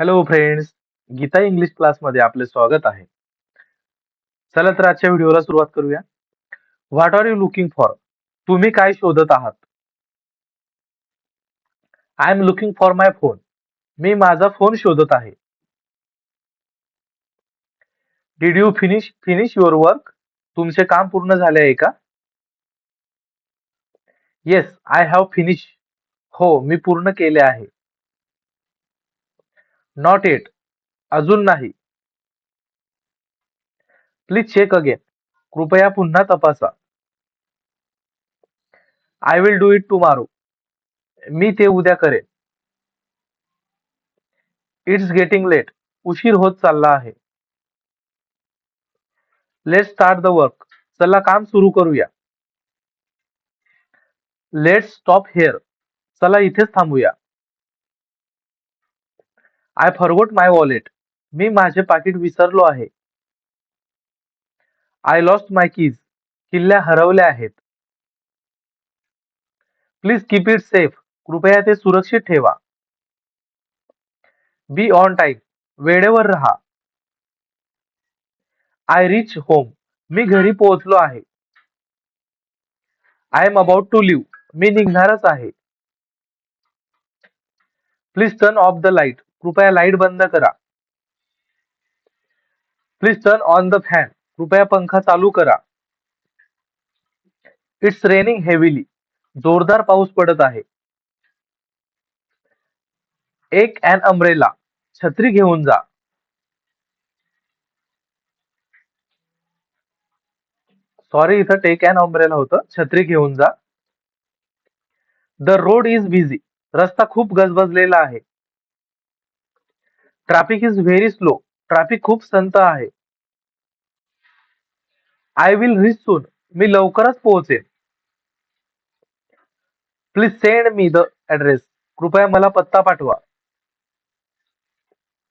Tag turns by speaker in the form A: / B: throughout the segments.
A: Hello friends Geeta English क्लासमध्ये आपले स्वागत आहे. चला तर आजच्या व्हिडिओला सुरुवात करूया. What are you looking for तुम्ही काय शोधत आहात? I am looking for my phone मी माझा फोन शोधत आहे. Did you finish finish your work तुमचे काम पूर्ण झाले आहे का? येस आय हॅव फिनिश हो मी पूर्ण केले आहे. नॉट एट अजून नाही. प्लीज चेक अगेन कृपया पुन्हा तपासा. I will do it tomorrow मी ते उद्या करेन. इट्स गेटिंग लेट उशीर होत चालला आहे. लेट स्टार्ट द वर्क चला काम सुरू करूया. लेट स्टॉप हेअर चला इथेच थांबूया. आय फॉरगोट माय वॉलेट मी माझे पाकिट विसरलो आहे. आय लॉस्ट माय कीज किल्ल्या हरवल्या आहेत. प्लीज कीप इट सेफ कृपया ते सुरक्षित ठेवा. बी ऑन टाईम वेळेवर राहा. आय रिच होम मी घरी पोहोचलो आहे. I am about to leave मी निघणारच आहे. Please turn off the light कृपया लाइट बंद करा. Please turn on the fan कृपया पंखा चालू करा. इट्स रेनिंग हेवीली जोरदार पाऊस पडत आहे. एक अँड अम्ब्रेला छत्री घेऊन जा. सॉरी इथं टेक अँड अम्ब्रेला होतं. छत्री घेऊन जा. द रोड इज बिझी रस्ता खूप गजबजलेला आहे. Traffic is very slow traffic खूप संत आहे. आय विल रिच सून मी लवकरच पोहोचेन. Please send me the address कृपया मला पत्ता पाठवा.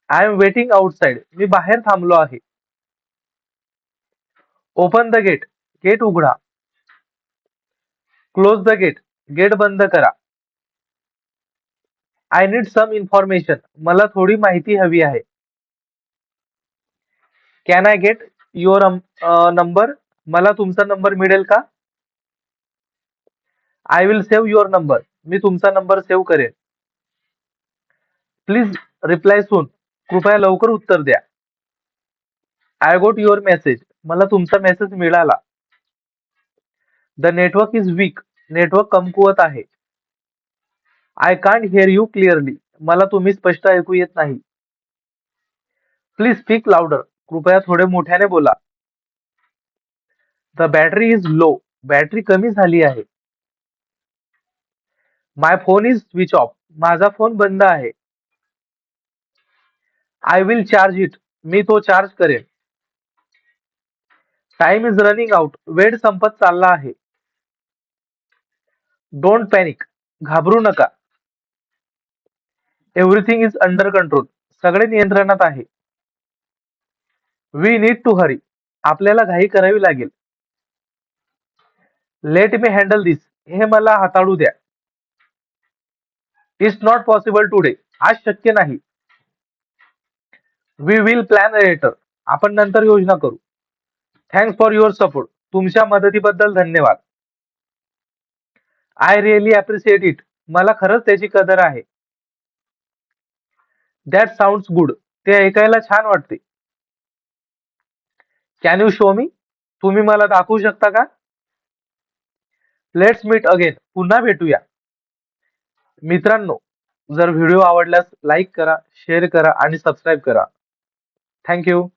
A: आय एम वेटिंग आउटसाइड मी बाहेर थांबलो आहे. ओपन द गेट गेट उघडा. क्लोज द गेट गेट बंद करा. आय नीड सम इन्फॉर्मेशन मला थोडी माहिती हवी आहे. Can I get your number मला तुमचा नंबर मिळेल का? I will save your number मी तुमचा नंबर सेव्ह करेन प्लीज रिप्लाय सून कृपया लवकर उत्तर द्या. आय गोट युअर मेसेज मला तुमचा मेसेज मिळाला. The network is weak network कमकुवत आहे. I can't hear you clearly मला तुम्ही स्पष्ट ऐकू येत नाही. प्लीज स्पीक लाउडर कृपया थोडे मोठ्याने बोला. The battery is low battery कमी झाली आहे. My phone is switch off माझा फोन बंद आहे. आय विल चार्ज इट मी तो चार्ज करेन. टाइम इज रनिंग आउट वेळ संपत चालला आहे. डोंट पॅनिक घाबरू नका. एव्हरीथिंग इज अंडर कंट्रोल सगळे नियंत्रणात आहे. वी नीड टू हरी आपल्याला घाई करावी लागेल. लेट मी हँडल दिस हे मला हाताळू द्या. इट्स नॉट पॉसिबल टुडे आज शक्य नाही. वी विल प्लॅन लेटर आपण नंतर योजना करू. थँक्स फॉर युअर सपोर्ट तुमच्या मदतीबद्दल धन्यवाद. आय रिअली अप्रिशिएट इट मला खरंच त्याची कदर आहे. दॅट साऊंड गुड ते ऐकायला छान वाटते. कॅन यू शो मी तुम्ही मला दाखवू शकता का? लेट्स मीट अगेन पुन्हा भेटूया. मित्रांनो जर व्हिडिओ आवडल्यास लाईक करा शेअर करा आणि सबस्क्राईब करा. थँक्यू